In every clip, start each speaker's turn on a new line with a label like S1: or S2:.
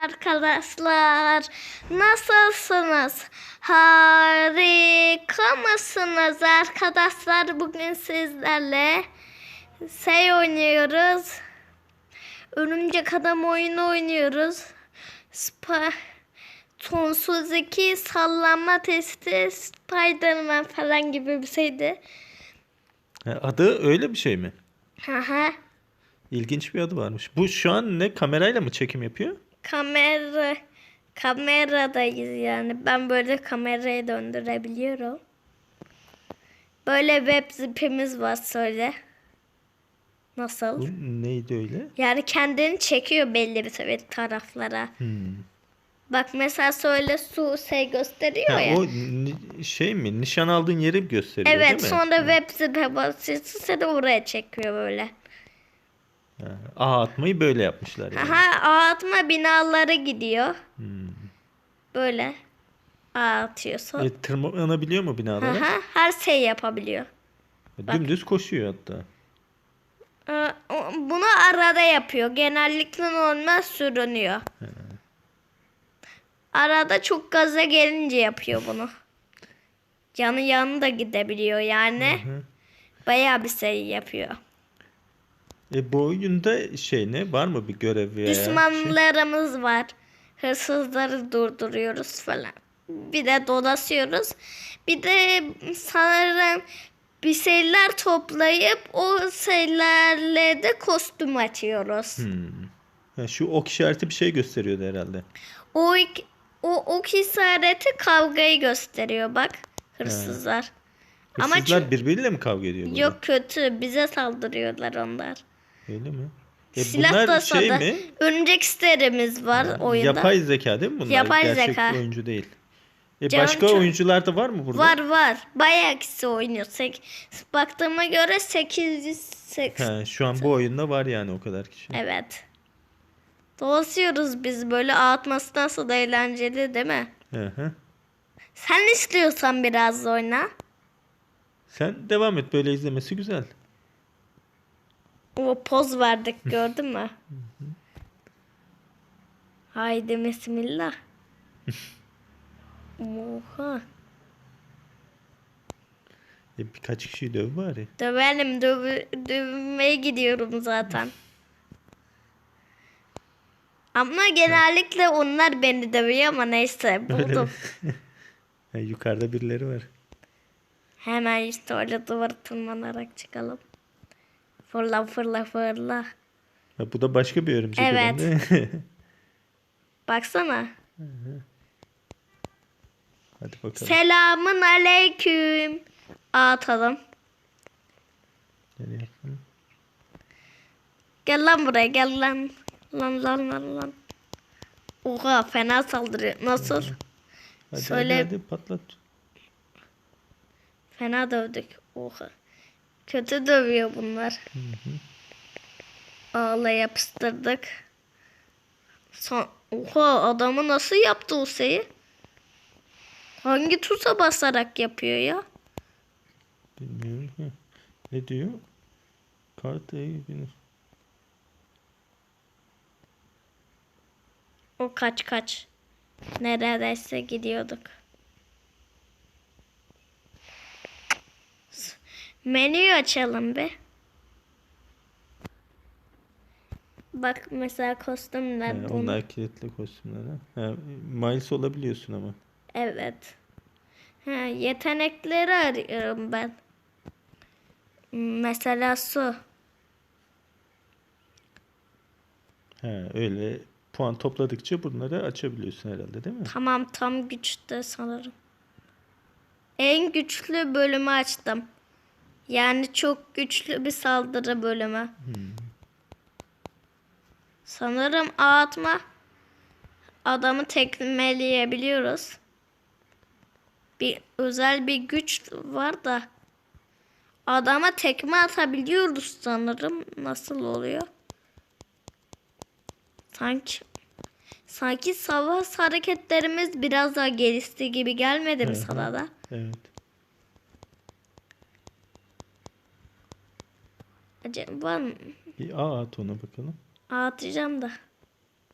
S1: Arkadaşlar nasılsınız? Harika mısınız arkadaşlar? Bugün sizlerle şey oynuyoruz. Örümcek adam oyunu oynuyoruz. Spa sonsuz iki sallanma testi Spiderman falan gibi bir şeydi.
S2: Adı öyle bir şey mi?
S1: Haha.
S2: İlginç bir adı varmış. Bu şu an ne kamerayla mı çekim yapıyor?
S1: Kamera kameradayız yani. Ben böyle kamerayı döndürebiliyorum. Böyle web zipimiz var söyle. Nasıl?
S2: Bu neydi öyle?
S1: Yani kendini çekiyor belli bir tabii taraflara.
S2: Hmm.
S1: Bak mesela söyle su şey gösteriyor
S2: Ha,
S1: ya.
S2: o şey mi? Nişan aldığın yeri gösteriyor
S1: evet
S2: değil mi?
S1: sonra web zipe basıyorsun seni oraya çekiyor böyle.
S2: Ağ atmayı böyle yapmışlar yani.
S1: Aha ağ atma binalara gidiyor.
S2: Hmm.
S1: Böyle ağ atıyorsun.
S2: E, tırmanabiliyor mu binalara?
S1: Aha, her şey yapabiliyor.
S2: Dümdüz koşuyor hatta.
S1: Ee, Bunu arada yapıyor. Genellikle normal sürünüyor. Arada çok gaza gelince yapıyor bunu. Yanı yanı da gidebiliyor yani.
S2: Hı.
S1: Bayağı bir şey yapıyor.
S2: E, bu oyunda şey ne? Var mı bir görev veya şey?
S1: Düşmanlarımız var. Hırsızları durduruyoruz falan. Bir de dolaşıyoruz. Bir de sanırım bir şeyler toplayıp o şeylerle de kostüm açıyoruz.
S2: Hmm. Ha, şu ok işareti bir şey gösteriyordu herhalde.
S1: O o ok işareti kavgayı gösteriyor bak hırsızlar. Ama
S2: Hırsızlar
S1: ço-
S2: birbiriyle mi kavga ediyor burada?
S1: Yok kötü bize saldırıyorlar onlar.
S2: Öyle mi? E,
S1: Silah
S2: bunlar
S1: da
S2: şey mi?
S1: Örümcek isterimiz var oyunda.
S2: Yapay zeka değil mi bunlar?
S1: Yapay
S2: Gerçek
S1: zeka.
S2: oyuncu değil. E,
S1: Canım
S2: başka
S1: çok-
S2: oyuncular da var mı burada?
S1: Var var. Bayağı kişi oynuyor. Sek- baktığıma göre 880.
S2: Ha, şu an bu oyunda var yani o kadar kişi.
S1: Evet. Dolaşıyoruz biz böyle atması nasıl da eğlenceli değil mi?
S2: Hı hı.
S1: Sen istiyorsan biraz oyna.
S2: Sen devam et böyle izlemesi güzel.
S1: O poz verdik gördün mü? Haydi bismillah. Oha.
S2: E, birkaç kişiyi döv bari.
S1: Dövelim döv dövmeye gidiyorum zaten. Ama genellikle onlar beni dövüyor ama neyse buldum.
S2: Yukarıda birileri var.
S1: Hemen işte öyle duvar tırmanarak çıkalım. Fırla fırla fırla.
S2: Ha, bu da başka bir örümcek
S1: Evet.
S2: herhalde.
S1: Baksana.
S2: Hadi bakalım.
S1: Selamın aleyküm. Atalım.
S2: Nereye yapalım?
S1: Gel lan buraya gel lan. Lan lan lan lan. Oha fena saldırıyor. Nasıl?
S2: Hadi,
S1: Söyle.
S2: hadi, hadi patlat.
S1: Fena dövdük. Oha. Kötü dövüyor bunlar. Ağla yapıştırdık. Son... Oha adamı nasıl yaptı o şeyi? Hangi tuşa basarak yapıyor ya?
S2: Bilmiyorum ki. Ne diyor? Kart günü.
S1: O kaç kaç. Neredeyse gidiyorduk. Menüyü açalım be. Bak mesela kostümler. Bunu-
S2: onlar kilitli kostümler ha. ha. Miles olabiliyorsun ama.
S1: Evet. Ha, yetenekleri arıyorum ben. Mesela su.
S2: Ha, öyle puan topladıkça bunları açabiliyorsun herhalde değil mi?
S1: Tamam tam güçte sanırım. En güçlü bölümü açtım. Yani çok güçlü bir saldırı bölümü. Sanırım ağ atma adamı tekmeleyebiliyoruz. Bir özel bir güç var da adama tekme atabiliyoruz sanırım. Nasıl oluyor? Sanki sanki savaş hareketlerimiz biraz daha gelişti gibi gelmedi mi sana da?
S2: Evet.
S1: Acaba
S2: Bir A at ona bakalım.
S1: atacağım da.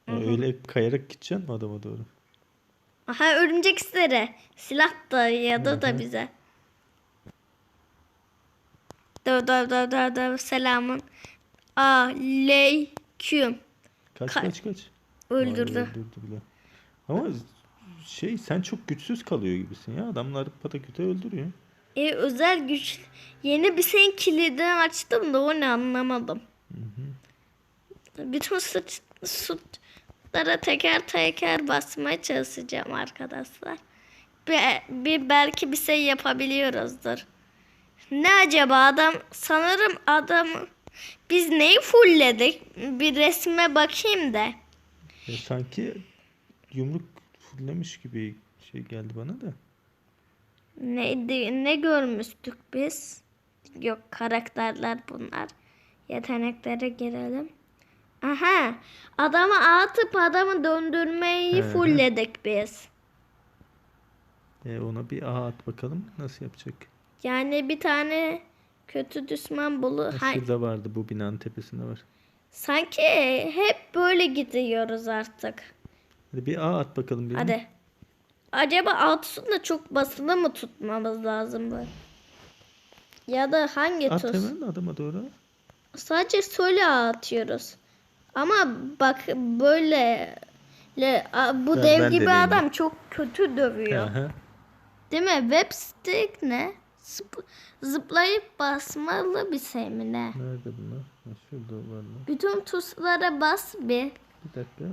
S2: Ya öyle kayarak gideceksin mi adama doğru?
S1: Aha örümcek istere. Silah da ya da da bize. Döv döv döv döv döv selamun. Aleyküm.
S2: Kaç
S1: Ka-
S2: kaç kaç.
S1: Öldürdü.
S2: Vay, öldürdü bile. Ama şey sen çok güçsüz kalıyor gibisin ya. Adamlar pataküte öldürüyor.
S1: E, özel güç. Yeni bir şeyin kilidini açtım da o ne anlamadım. Bütün süt, sütlara teker teker basmaya çalışacağım arkadaşlar. Bir, bir belki bir şey yapabiliyoruzdur. Ne acaba adam sanırım adam biz neyi fullledik? Bir resme bakayım da.
S2: Ya sanki yumruk fullemiş gibi şey geldi bana da.
S1: Neydi, ne görmüştük biz? Yok karakterler bunlar. Yeteneklere girelim. Aha adamı atıp adamı döndürmeyi
S2: hı.
S1: fullledik biz.
S2: E ona bir A at bakalım nasıl yapacak.
S1: Yani bir tane kötü düşman bulu.
S2: Ha, Şurada vardı bu binanın tepesinde var.
S1: sanki hep böyle gidiyoruz artık.
S2: Hadi bir A at bakalım birine.
S1: Hadi. Acaba da çok basılı mı tutmamız lazım böyle? Ya da hangi
S2: At
S1: tuz?
S2: hemen adama doğru.
S1: Sadece sole atıyoruz. Ama bak böyle le- a- bu
S2: Ben-
S1: dev
S2: ben
S1: gibi
S2: deneyeyim.
S1: adam çok kötü dövüyor.
S2: Aha.
S1: Değil mi? Web stick ne? Zıp- zıplayıp basmalı bir şey mi ne?
S2: Nerede bunlar? Ha, şurada varlar.
S1: Bütün tuşlara bas bir.
S2: Bir dakika.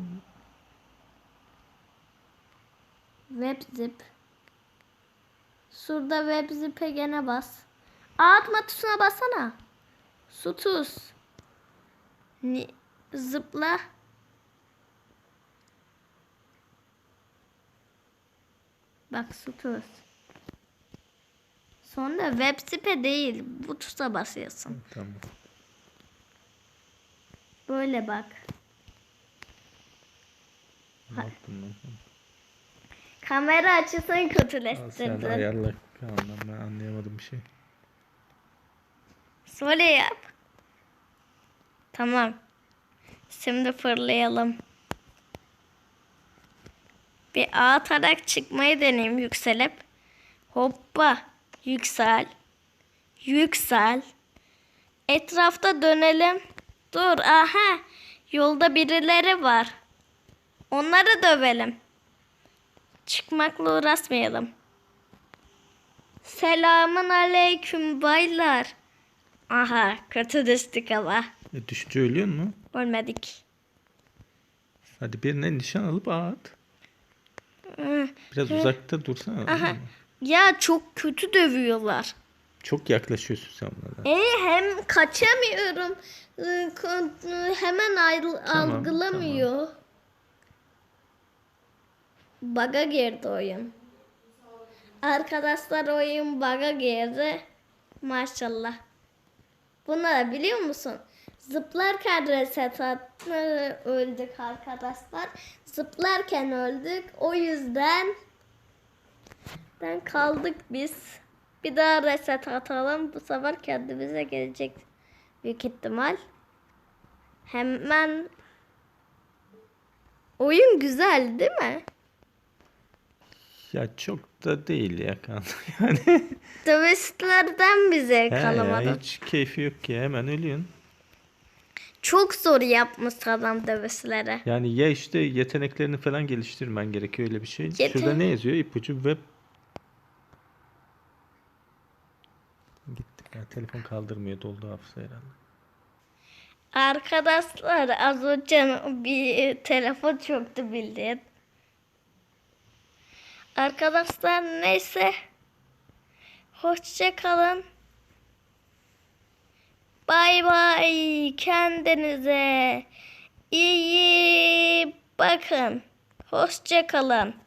S1: Web zip. Şurada web zip'e gene bas. Atma tuşuna basana. Su tuz. Ni- zıpla. Bak su tuz. Sonra web zip'e değil bu tuşa basıyorsun.
S2: Tamam.
S1: Böyle bak.
S2: Ne yaptım ben?
S1: Kamera açısını
S2: sen
S1: kötüleştirdin.
S2: ayarla. Ben anlayamadım bir şey.
S1: Söyle yap. Tamam. Şimdi fırlayalım. Bir atarak çıkmayı deneyeyim yükselip. Hoppa. Yüksel. Yüksel. Etrafta dönelim. Dur aha. Yolda birileri var. Onları dövelim. Çıkmakla uğraşmayalım. Selamun aleyküm baylar. Aha kötü düştük ama.
S2: E, düşünce ölüyor mu?
S1: Ölmedik.
S2: Hadi birine nişan alıp at. Biraz uzakta dursana.
S1: Aha. Ya çok kötü dövüyorlar.
S2: Çok yaklaşıyorsun sen bunlara.
S1: E hem kaçamıyorum. ı, k- ı, Hemen ayrı-
S2: Tamam,
S1: algılamıyor. Baga girdi oyun. Arkadaşlar oyun baga girdi. Maşallah. Bunları biliyor musun? Zıplarken reset attı, öldük arkadaşlar. Zıplarken öldük. O yüzden ben kaldık biz. Bir daha reset atalım. Bu sefer kendimize gelecek büyük ihtimal. Hemen oyun güzel değil mi?
S2: Ya çok da değil ya kan. Yani
S1: Dövüşlerden bize
S2: he,
S1: kalamadı.
S2: hiç keyfi yok ki hemen ölüyorsun.
S1: Çok zor yapmış adam dövüşleri.
S2: Yani ya işte yeteneklerini falan geliştirmen gerekiyor öyle bir şey. Şurada ne yazıyor? İpucu web. Gitti. Ya, telefon kaldırmıyor doldu hafıza herhalde.
S1: Arkadaşlar az önce bir telefon çöktü bildiğin. Arkadaşlar neyse. Hoşça kalın. Bay bay. Kendinize iyi bakın. Hoşça kalın.